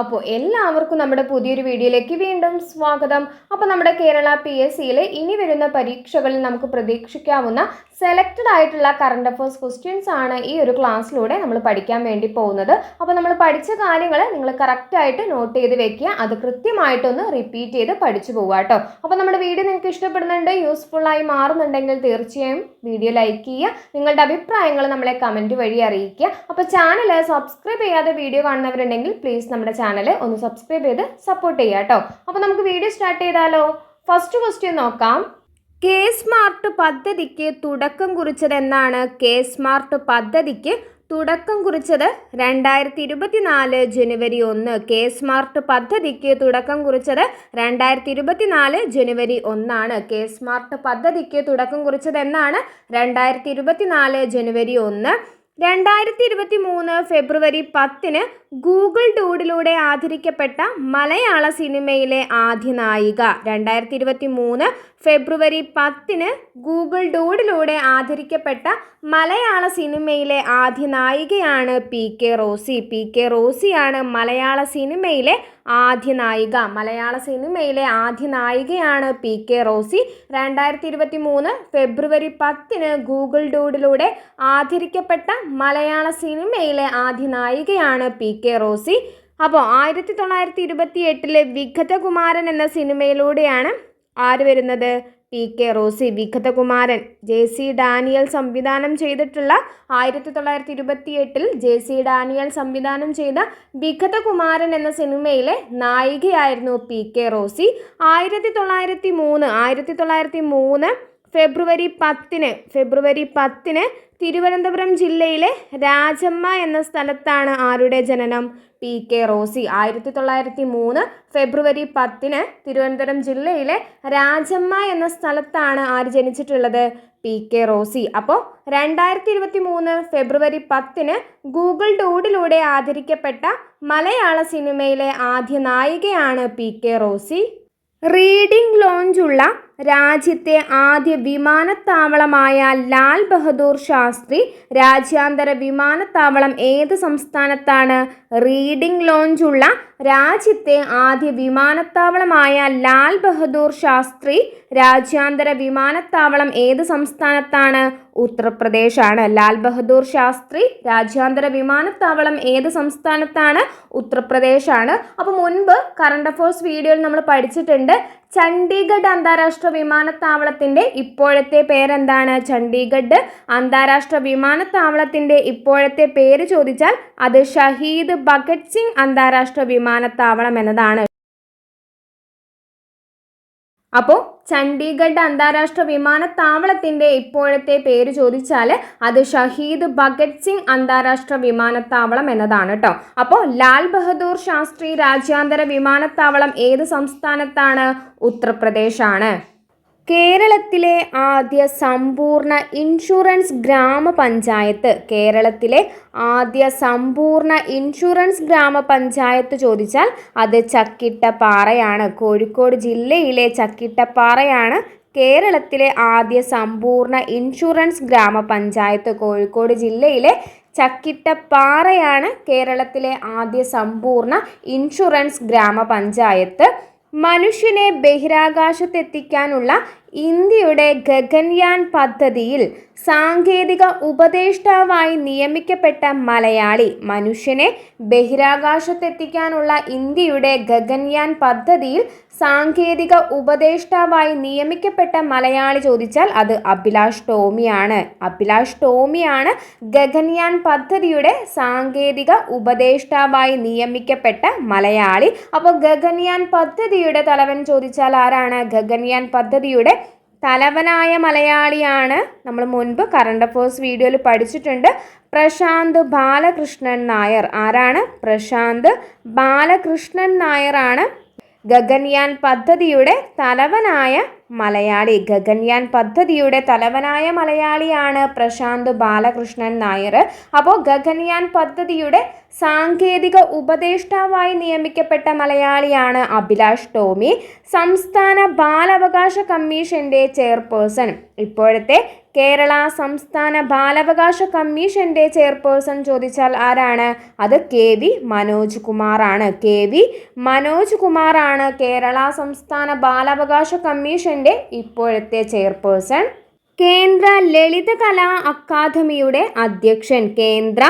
അപ്പോൾ എല്ലാവർക്കും നമ്മുടെ പുതിയൊരു വീഡിയോയിലേക്ക് വീണ്ടും സ്വാഗതം. അപ്പോൾ നമ്മുടെ കേരള പി എസ് സിയിലെ ഇനി വരുന്ന പരീക്ഷകളിൽ നമുക്ക് പ്രതീക്ഷിക്കാവുന്ന സെലക്റ്റഡ് ആയിട്ടുള്ള കറണ്ട് അഫയേഴ്സ് ക്വസ്റ്റ്യൻസ് ആണ് ഈ ഒരു ക്ലാസ്സിലൂടെ നമ്മൾ പഠിക്കാൻ വേണ്ടി പോകുന്നത്. അപ്പോൾ നമ്മൾ പഠിച്ച കാര്യങ്ങൾ നിങ്ങൾ കറക്റ്റായിട്ട് നോട്ട് ചെയ്ത് വെക്കുക. അത് കൃത്യമായിട്ടൊന്ന് റിപ്പീറ്റ് ചെയ്ത് പഠിച്ചു പോവുക കേട്ടോ. അപ്പോൾ നമ്മുടെ വീഡിയോ നിങ്ങൾക്ക് ഇഷ്ടപ്പെടുന്നുണ്ട് യൂസ്ഫുൾ ആയി മാറുന്നുണ്ടെങ്കിൽ തീർച്ചയായും വീഡിയോ ലൈക്ക് ചെയ്യുക. നിങ്ങളുടെ അഭിപ്രായങ്ങൾ നമ്മളെ കമന്റ് വഴി അറിയിക്കുക. അപ്പോൾ ചാനൽ സബ്സ്ക്രൈബ് ചെയ്യാതെ വീഡിയോ കാണുന്നവരുണ്ടെങ്കിൽ പ്ലീസ് നമ്മുടെ ചാനൽ ഒന്ന് സബ്സ്ക്രൈബ് ചെയ്ത് സപ്പോർട്ട് ചെയ്യുക കേട്ടോ. അപ്പോൾ നമുക്ക് വീഡിയോ സ്റ്റാർട്ട് ചെയ്താലോ? ഫസ്റ്റ് ക്വസ്റ്റ്യൻ നോക്കാം. കെ സ്മാർട്ട് പദ്ധതിക്ക് തുടക്കം കുറിച്ചത് എന്നാണ് കെ സ്മാർട്ട് പദ്ധതിക്ക് തുടക്കം കുറിച്ചത്. രണ്ടായിരത്തി ഇരുപത്തിനാല് ജനുവരി ഒന്ന് കെ സ്മാർട്ട് പദ്ധതിക്ക് തുടക്കം കുറിച്ചത് രണ്ടായിരത്തി ഇരുപത്തിനാല് ജനുവരി ഒന്നാണ്. കെ സ്മാർട്ട് പദ്ധതിക്ക് തുടക്കം കുറിച്ചത് എന്നാണ് രണ്ടായിരത്തി ഇരുപത്തിനാല് ജനുവരി ഒന്ന്. രണ്ടായിരത്തി ഇരുപത്തി മൂന്ന് ഫെബ്രുവരി പത്തിന് ഗൂഗിൾ ഡൂഡിലൂടെ ആദരിക്കപ്പെട്ട മലയാള സിനിമയിലെ ആദ്യ നായിക. രണ്ടായിരത്തി ഇരുപത്തി മൂന്ന് ഫെബ്രുവരി പത്തിന് ഗൂഗിൾ ഡൂഡിലൂടെ ആദരിക്കപ്പെട്ട മലയാള സിനിമയിലെ ആദ്യ നായികയാണ് P K Rosy. P K റോസിയാണ് മലയാള സിനിമയിലെ ആദ്യ നായിക. മലയാള സിനിമയിലെ ആദ്യ നായികയാണ് പി കെ റോസി. രണ്ടായിരത്തി ഇരുപത്തി മൂന്ന് ഫെബ്രുവരി പത്തിന് ഗൂഗിൾ ഡൂഡിലൂടെ ആദരിക്കപ്പെട്ട മലയാള സിനിമയിലെ ആദ്യ നായികയാണ് പി കെ റോസി. അപ്പോൾ ആയിരത്തി തൊള്ളായിരത്തി ഇരുപത്തി എട്ടിലെ വിഘതകുമാരൻ എന്ന സിനിമയിലൂടെയാണ് ആര് വരുന്നത്? P K Rosy. Vigathakumaran J C Daniel സംവിധാനം ചെയ്തിട്ടുള്ള ആയിരത്തി തൊള്ളായിരത്തി ഇരുപത്തി എട്ടിൽ ജെ സി ഡാനിയൽ സംവിധാനം ചെയ്ത വിഘതകുമാരൻ എന്ന സിനിമയിലെ നായികയായിരുന്നു പി കെ റോസി. ആയിരത്തി തൊള്ളായിരത്തി മൂന്ന് ആയിരത്തി തൊള്ളായിരത്തി മൂന്ന് ഫെബ്രുവരി പത്തിന് ഫെബ്രുവരി പത്തിന് തിരുവനന്തപുരം ജില്ലയിലെ രാജമ്മ എന്ന സ്ഥലത്താണ് ആരുടെ ജനനം? P K Rosy. ആയിരത്തി തൊള്ളായിരത്തി മൂന്ന് ഫെബ്രുവരി പത്തിന് തിരുവനന്തപുരം ജില്ലയിലെ രാജമ്മ എന്ന സ്ഥലത്താണ് ആര് ജനിച്ചിട്ടുള്ളത്? P K Rosy. അപ്പോൾ രണ്ടായിരത്തി ഇരുപത്തി മൂന്ന് ഫെബ്രുവരി പത്തിന് ഗൂഗിൾ ഡൂഡിലൂടെ ആദരിക്കപ്പെട്ട മലയാള സിനിമയിലെ ആദ്യ നായികയാണ് പി കെ റോസി. റീഡിംഗ് ലോഞ്ചുള്ള രാജ്യത്തെ ആദ്യ വിമാനത്താവളമായ ലാൽ ബഹദൂർ ശാസ്ത്രി രാജ്യാന്തര വിമാനത്താവളം ഏത് സംസ്ഥാനത്താണ്? റീഡിംഗ് ലോഞ്ചുള്ള രാജ്യത്തെ ആദ്യ വിമാനത്താവളമായ ലാൽ ബഹദൂർ ശാസ്ത്രി രാജ്യാന്തര വിമാനത്താവളം ഏത് സംസ്ഥാനത്താണ്? ഉത്തർപ്രദേശാണ്. ലാൽ ബഹദൂർ ശാസ്ത്രി രാജ്യാന്തര വിമാനത്താവളം ഏത് സംസ്ഥാനത്താണ്? ഉത്തർപ്രദേശാണ്. അപ്പോൾ മുൻപ് കറണ്ട് അഫയേഴ്സ് വീഡിയോയിൽ നമ്മൾ പഠിച്ചിട്ടുണ്ട് ചണ്ഡീഗഡ് അന്താരാഷ്ട്ര വിമാനത്താവളത്തിന്റെ ഇപ്പോഴത്തെ പേരെന്താണ്? ചണ്ഡീഗഡ്. അന്താരാഷ്ട്ര വിമാനത്താവളത്തിന്റെ ഇപ്പോഴത്തെ പേര് ചോദിച്ചാൽ അത് ഷഹീദ് ഭഗത് സിംഗ് അന്താരാഷ്ട്ര വിമാനത്താവളം എന്നതാണ്. അപ്പോൾ ചണ്ഡീഗഡ് അന്താരാഷ്ട്ര വിമാനത്താവളത്തിന്റെ ഇപ്പോഴത്തെ പേര് ചോദിച്ചാൽ അത് ഷഹീദ് ഭഗത് സിംഗ് അന്താരാഷ്ട്ര വിമാനത്താവളം എന്നതാണ് കേട്ടോ അപ്പോൾ ലാൽ ബഹദൂർ ശാസ്ത്രി രാജ്യാന്തര വിമാനത്താവളം ഏത് സംസ്ഥാനത്താണ്? ഉത്തർപ്രദേശാണ്. കേരളത്തിലെ ആദ്യ സമ്പൂർണ ഇൻഷുറൻസ് ഗ്രാമപഞ്ചായത്ത്. കേരളത്തിലെ ആദ്യ സമ്പൂർണ ഇൻഷുറൻസ് ഗ്രാമപഞ്ചായത്ത് ചോദിച്ചാൽ അത് ചക്കിട്ടപ്പാറയാണ്. കോഴിക്കോട് ജില്ലയിലെ ചക്കിട്ടപ്പാറയാണ് കേരളത്തിലെ ആദ്യ സമ്പൂർണ ഇൻഷുറൻസ് ഗ്രാമപഞ്ചായത്ത്. കോഴിക്കോട് ജില്ലയിലെ ചക്കിട്ടപ്പാറയാണ് കേരളത്തിലെ ആദ്യ സമ്പൂർണ ഇൻഷുറൻസ് ഗ്രാമപഞ്ചായത്ത്. മനുഷ്യനെ ബഹിരാകാശത്തെത്തിക്കാനുള്ള ഇന്ത്യയുടെ ഗഗൻയാൻ പദ്ധതിയിൽ സാങ്കേതിക ഉപദേഷ്ടാവായി നിയമിക്കപ്പെട്ട മലയാളി മനുഷ്യനെ ബഹിരാകാശത്തെത്തിക്കാനുള്ള ഇന്ത്യയുടെ ഗഗൻയാൻ പദ്ധതിയിൽ സാങ്കേതിക ഉപദേഷ്ടാവായി നിയമിക്കപ്പെട്ട മലയാളി ചോദിച്ചാൽ അത് അഭിലാഷ് ടോമിയാണ്. അഭിലാഷ് ടോമിയാണ് ഗഗൻയാൻ പദ്ധതിയുടെ സാങ്കേതിക ഉപദേഷ്ടാവായി നിയമിക്കപ്പെട്ട മലയാളി. അപ്പോൾ ഗഗൻയാൻ പദ്ധതിയുടെ തലവൻ ചോദിച്ചാൽ ആരാണ്? ഗഗൻയാൻ പദ്ധതിയുടെ തലവനായ മലയാളിയാണ്. നമ്മൾ മുൻപ് കറണ്ട് അഫേഴ്സ് വീഡിയോയിൽ പഠിച്ചിട്ടുണ്ട്. പ്രശാന്ത് ബാലകൃഷ്ണൻ നായർ. ആരാണ്? പ്രശാന്ത് ബാലകൃഷ്ണൻ നായർ ആണ്. ഗഗൻയാൻ പദ്ധതിയുടെ തലവനായ മലയാളി ഗഗൻയാൻ പദ്ധതിയുടെ തലവനായ മലയാളിയാണ് പ്രശാന്ത് ബാലകൃഷ്ണൻ നായർ. അപ്പോൾ ഗഗൻയാൻ പദ്ധതിയുടെ സാങ്കേതിക ഉപദേഷ്ടാവായി നിയമിക്കപ്പെട്ട മലയാളിയാണ് അഭിലാഷ് ടോമി സംസ്ഥാന ബാലാവകാശ കമ്മീഷന്റെ ചെയർപേഴ്സൺ. ഇപ്പോഴത്തെ കേരള സംസ്ഥാന ബാലാവകാശ കമ്മീഷന്റെ ചെയർപേഴ്സൺ ചോദിച്ചാൽ ആരാണ്? അത് കെ വി മനോജ് കുമാറാണ്. കെ വി മനോജ് കുമാറാണ് കേരള സംസ്ഥാന ബാലാവകാശ കമ്മീഷന്റെ ഇപ്പോഴത്തെ ചെയർപേഴ്സൺ കേന്ദ്ര ലളിത കലാ അക്കാദമിയുടെ അധ്യക്ഷൻ. കേന്ദ്ര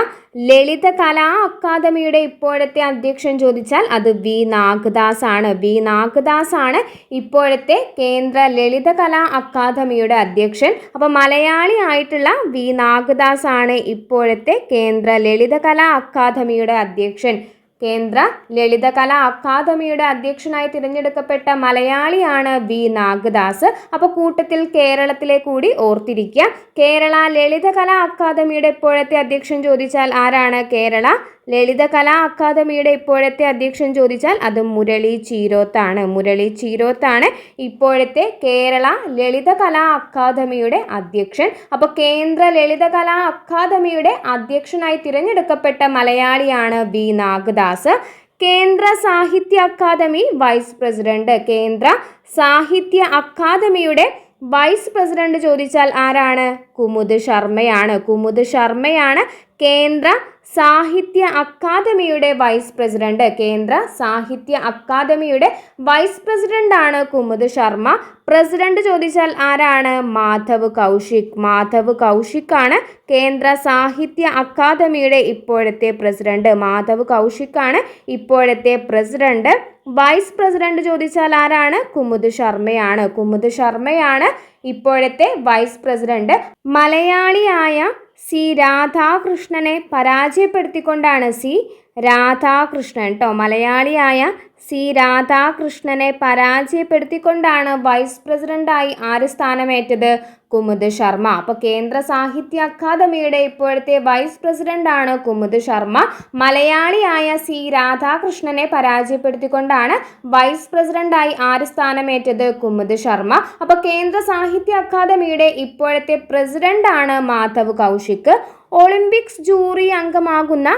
ലളിത കലാ അക്കാദമിയുടെ ഇപ്പോഴത്തെ അധ്യക്ഷൻ ചോദിച്ചാൽ അത് വി. നാഗദാസ് ആണ്. വി. നാഗദാസ് ആണ് ഇപ്പോഴത്തെ കേന്ദ്ര ലളിത കലാ അക്കാദമിയുടെ അധ്യക്ഷൻ. അപ്പോൾ മലയാളി ആയിട്ടുള്ള വി. നാഗദാസ് ആണ് ഇപ്പോഴത്തെ കേന്ദ്ര ലളിത കലാ അക്കാദമിയുടെ അധ്യക്ഷൻ. കേന്ദ്ര ലളിതകലാ അക്കാദമിയുടെ അധ്യക്ഷനായി തിരഞ്ഞെടുക്കപ്പെട്ട മലയാളിയാണ് വി നാഗദാസ്. അപ്പോൾ കൂട്ടത്തിൽ കേരളത്തിലെ കൂടി ഓർത്തിരിക്കുക കേരള ലളിതകലാ അക്കാദമിയുടെ ഇപ്പോഴത്തെ അധ്യക്ഷൻ ചോദിച്ചാൽ ആരാണ്? കേരള ലളിതകലാ അക്കാദമിയുടെ ഇപ്പോഴത്തെ അധ്യക്ഷൻ ചോദിച്ചാൽ അത് മുരളി ചീരോത്താണ്. മുരളി ചീരോത്താണ് ഇപ്പോഴത്തെ കേരള ലളിത കലാ അക്കാദമിയുടെ അധ്യക്ഷൻ. അപ്പോൾ കേന്ദ്ര ലളിത കലാ അക്കാദമിയുടെ അധ്യക്ഷനായി തിരഞ്ഞെടുക്കപ്പെട്ട മലയാളിയാണ് വി. നാഗദാസ്. കേന്ദ്ര സാഹിത്യ അക്കാദമി വൈസ് പ്രസിഡന്റ്. കേന്ദ്ര സാഹിത്യ അക്കാദമിയുടെ വൈസ് പ്രസിഡന്റ് ചോദിച്ചാൽ ആരാണ്? കുമുദ് ശർമ്മയാണ്. കുമുദ് ശർമ്മയാണ് കേന്ദ്ര സാഹിത്യ അക്കാദമിയുടെ വൈസ് പ്രസിഡന്റ്. കേന്ദ്ര സാഹിത്യ അക്കാദമിയുടെ വൈസ് പ്രസിഡന്റാണ് കുമുദ് ശർമ്മ. പ്രസിഡന്റ് ചോദിച്ചാൽ ആരാണ്? മാധവ് കൗശിക്. മാധവ് കൗശിക് ആണ് കേന്ദ്ര സാഹിത്യ അക്കാദമിയുടെ ഇപ്പോഴത്തെ പ്രസിഡന്റ്. മാധവ് കൗശിക് ആണ് ഇപ്പോഴത്തെ പ്രസിഡന്റ്. വൈസ് പ്രസിഡന്റ് ചോദിച്ചാൽ ആരാണ്? കുമുദ് ശർമ്മയാണ്. കുമുദ് ശർമ്മയാണ് ഇപ്പോഴത്തെ വൈസ് പ്രസിഡന്റ്. മലയാളിയായ സി രാധാകൃഷ്ണനെ പരാജയപ്പെടുത്തിക്കൊണ്ടാണ് സി രാധാകൃഷ്ണൻ കേട്ടോ മലയാളിയായ സി രാധാകൃഷ്ണനെ പരാജയപ്പെടുത്തിക്കൊണ്ടാണ് വൈസ് പ്രസിഡന്റായി ആര് സ്ഥാനമേറ്റത്? കുമുദ് ശർമ്മ. അപ്പോൾ കേന്ദ്ര സാഹിത്യ അക്കാദമിയുടെ ഇപ്പോഴത്തെ വൈസ് പ്രസിഡന്റ് ആണ് കുമുദ് ശർമ്മ. മലയാളിയായ സി രാധാകൃഷ്ണനെ പരാജയപ്പെടുത്തിക്കൊണ്ടാണ് വൈസ് പ്രസിഡന്റായി ആര് സ്ഥാനമേറ്റത് കുമുദ് ശർമ്മ. അപ്പോൾ കേന്ദ്ര സാഹിത്യ അക്കാദമിയുടെ ഇപ്പോഴത്തെ പ്രസിഡന്റ് ആണ് മാധവ് കൗശിക്. ഒളിമ്പിക്സ് ജൂറി അംഗമാകുന്ന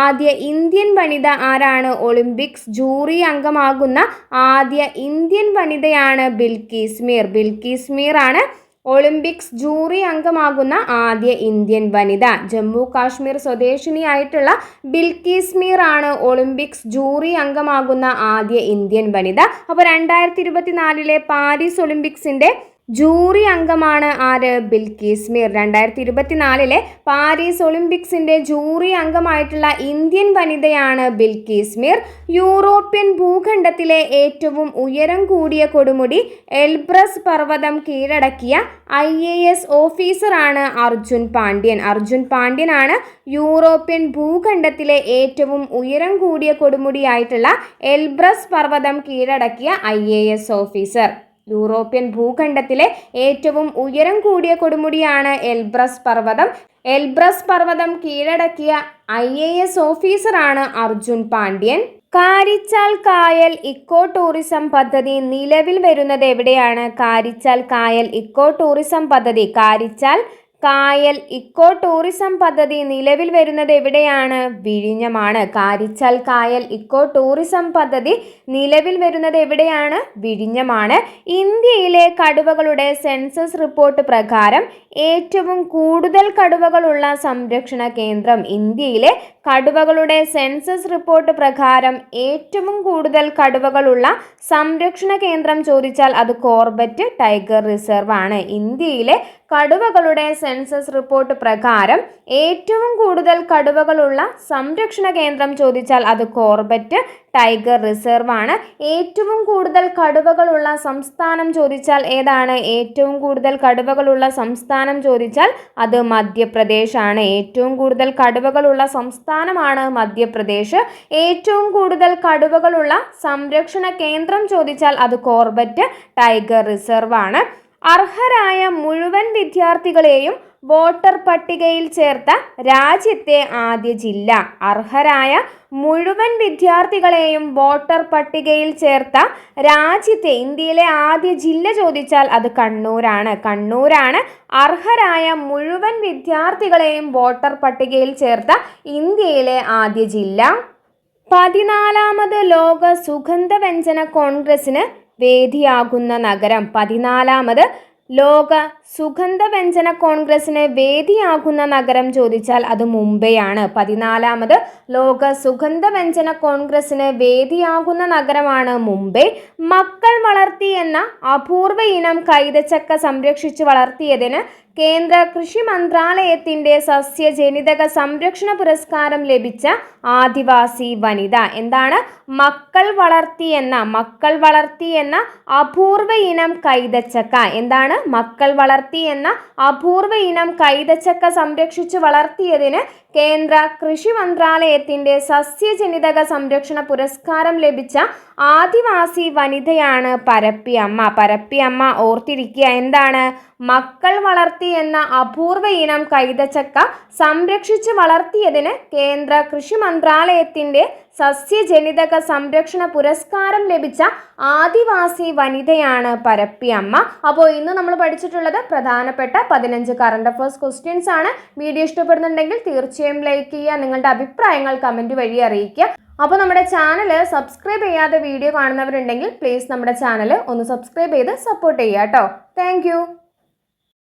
ആദ്യ ഇന്ത്യൻ വനിത ആരാണ്? ഒളിമ്പിക്സ് ജൂറി അംഗമാകുന്ന ആദ്യ ഇന്ത്യൻ വനിതയാണ് ബിൽക്കീസ് മീർ. ബിൽക്കീസ് മീർ ആണ് ഒളിമ്പിക്സ് ജൂറി അംഗമാകുന്ന ആദ്യ ഇന്ത്യൻ വനിത. ജമ്മു കാശ്മീർ സ്വദേശിനിയായിട്ടുള്ള ബിൽക്കീസ് ആണ് ഒളിമ്പിക്സ് ജൂറി അംഗമാകുന്ന ആദ്യ ഇന്ത്യൻ വനിത. അപ്പോൾ രണ്ടായിരത്തി ഇരുപത്തിനാലിലെ പാരീസ് ഒളിമ്പിക്സിന്റെ ജൂറി അംഗമാണ് ആര്? ബിൽക്കീസ് മീർ രണ്ടായിരത്തി ഇരുപത്തിനാലിലെ പാരീസ് ഒളിമ്പിക്സിന്റെ ജൂറി അംഗമായിട്ടുള്ള ഇന്ത്യൻ വനിതയാണ് ബിൽക്കീസ് മീർ യൂറോപ്യൻ ഭൂഖണ്ഡത്തിലെ ഏറ്റവും ഉയരം കൂടിയ കൊടുമുടി എൽബ്രസ് പർവതം കീഴടക്കിയ ഐ എ എസ് ഓഫീസറാണ് അർജുൻ പാണ്ഡ്യൻ. അർജുൻ പാണ്ഡ്യനാണ് യൂറോപ്യൻ ഭൂഖണ്ഡത്തിലെ ഏറ്റവും ഉയരം കൂടിയ കൊടുമുടിയായിട്ടുള്ള എൽബ്രസ് പർവതം കീഴടക്കിയ I A S officer. European ഭൂഖണ്ഡത്തിലെ ഏറ്റവും ഉയരം കൂടിയ കൊടുമുടിയാണ് എൽബ്രസ് പർവതം. എൽബ്രസ് പർവതം കീഴടക്കിയ ഐ എ എസ് ഓഫീസറാണ് അർജുൻ പാണ്ഡ്യൻ. കാരിച്ചാൽ കായൽ ഇക്കോ ടൂറിസം പദ്ധതി നിലവിൽ വരുന്നത് എവിടെയാണ്? കാരിച്ചാൽ കായൽ ഇക്കോ ടൂറിസം പദ്ധതി. കാരിച്ചാൽ കായൽ ഇക്കോ ടൂറിസം പദ്ധതി നിലവിൽ വരുന്നത് എവിടെയാണ്? വിഴിഞ്ഞമാണ്. കാരിച്ചാൽ കായൽ ഇക്കോ ടൂറിസം പദ്ധതി നിലവിൽ വരുന്നത് എവിടെയാണ്? വിഴിഞ്ഞമാണ്. ഇന്ത്യയിലെ കടുവകളുടെ സെൻസസ് റിപ്പോർട്ട് പ്രകാരം ഏറ്റവും കൂടുതൽ കടുവകളുള്ള സംരക്ഷണ കേന്ദ്രം ഇന്ത്യയിലെ കടുവകളുടെ സെൻസസ് റിപ്പോർട്ട് പ്രകാരം ഏറ്റവും കൂടുതൽ കടുവകളുള്ള സംരക്ഷണ കേന്ദ്രം ചോദിച്ചാൽ അത് കോർബറ്റ് ടൈഗർ റിസർവ് ആണ്. ഇന്ത്യയിലെ കടുവകളുടെ സെൻസസ് റിപ്പോർട്ട് പ്രകാരം ഏറ്റവും കൂടുതൽ കടുവകളുള്ള സംരക്ഷണ കേന്ദ്രം ചോദിച്ചാൽ അത് കോർബറ്റ് ടൈഗർ റിസർവ് ആണ്. ഏറ്റവും കൂടുതൽ കടുവകളുള്ള സംസ്ഥാനം ചോദിച്ചാൽ ഏതാണ്? ഏറ്റവും കൂടുതൽ കടുവകളുള്ള സംസ്ഥാനം ചോദിച്ചാൽ അത് മധ്യപ്രദേശ് ആണ്. ഏറ്റവും കൂടുതൽ കടുവകളുള്ള സംസ്ഥാനമാണ് മധ്യപ്രദേശ് ഏറ്റവും കൂടുതൽ കടുവകളുള്ള സംരക്ഷണ കേന്ദ്രം ചോദിച്ചാൽ അത് കോർബറ്റ് ടൈഗർ റിസർവ് ആണ് അർഹരായ മുഴുവൻ വിദ്യാർത്ഥികളെയും വോട്ടർ പട്ടികയിൽ ചേർത്ത രാജ്യത്തെ ആദ്യ ജില്ല. അർഹരായ മുഴുവൻ വിദ്യാർത്ഥികളെയും വോട്ടർ പട്ടികയിൽ ചേർത്ത രാജ്യത്തെ ഇന്ത്യയിലെ ആദ്യ ജില്ല ചോദിച്ചാൽ അത് കണ്ണൂരാണ്. കണ്ണൂരാണ് അർഹരായ മുഴുവൻ വിദ്യാർത്ഥികളെയും വോട്ടർ പട്ടികയിൽ ചേർത്ത ഇന്ത്യയിലെ ആദ്യ ജില്ല. പതിനാലാമത് ലോക സുഗന്ധവ്യഞ്ജന കോൺഗ്രസിന് വേദിയാകുന്ന നഗരം പതിനാലാമത് ലോക സുഗന്ധവ്യഞ്ജന കോൺഗ്രസിന് വേദിയാകുന്ന നഗരം ചോദിച്ചാൽ അത് മുംബൈയാണ്. പതിനാലാമത് ലോക സുഗന്ധവ്യഞ്ജന കോൺഗ്രസിന് വേദിയാകുന്ന നഗരമാണ് മുംബൈ. മക്കൾ വളർത്തി എന്ന അപൂർവ ഇനം കൈതച്ചക്ക സംരക്ഷിച്ചു വളർത്തിയതിന് കേന്ദ്ര കൃഷി മന്ത്രാലയത്തിന്റെ സസ്യജനിതക സംരക്ഷണ പുരസ്കാരം ലഭിച്ച ആദിവാസി വനിത. എന്താണ്? മക്കൾ വളർത്തി എന്ന മക്കൾ വളർത്തി എന്ന അപൂർവ ഇനം കൈതച്ചക്ക. എന്താണ്? മക്കൾ വളർത്തി എന്ന അപൂർവ ഇനം കൈതച്ചക്ക സംരക്ഷിച്ചു വളർത്തിയതിന് കേന്ദ്ര കൃഷി മന്ത്രാലയത്തിന്റെ സസ്യജനിതക സംരക്ഷണ പുരസ്കാരം ലഭിച്ച ആദിവാസി വനിതയാണ് പരപ്പിയമ്മ. പരപ്പിയമ്മ ഓർത്തിരിക്കുക എന്താണ്? മക്കൾ വളർത്തി എന്ന അപൂർവ ഇനം കൈതച്ചക്ക സംരക്ഷിച്ച് വളർത്തിയതിന് കേന്ദ്ര കൃഷി മന്ത്രാലയത്തിന്റെ സസ്യജനിതക സംരക്ഷണ പുരസ്കാരം ലഭിച്ച ആദിവാസി വനിതയാണ് പരപ്പി അമ്മ. അപ്പോൾ ഇന്ന് നമ്മൾ പഠിച്ചിട്ടുള്ളത് പ്രധാനപ്പെട്ട പതിനഞ്ച് കറണ്ട് അഫേഴ്സ് ക്വസ്റ്റ്യൻസ് ആണ്. വീഡിയോ ഇഷ്ടപ്പെടുന്നുണ്ടെങ്കിൽ തീർച്ചയായും ലൈക്ക് ചെയ്യുക നിങ്ങളുടെ അഭിപ്രായങ്ങൾ കമന്റ് വഴി അറിയിക്കുക. അപ്പോൾ നമ്മുടെ ചാനൽ സബ്സ്ക്രൈബ് ചെയ്യാതെ വീഡിയോ കാണുന്നവരുണ്ടെങ്കിൽ പ്ലീസ് നമ്മുടെ ചാനൽ ഒന്ന് സബ്സ്ക്രൈബ് ചെയ്ത് സപ്പോർട്ട് ചെയ്യുക കേട്ടോ താങ്ക്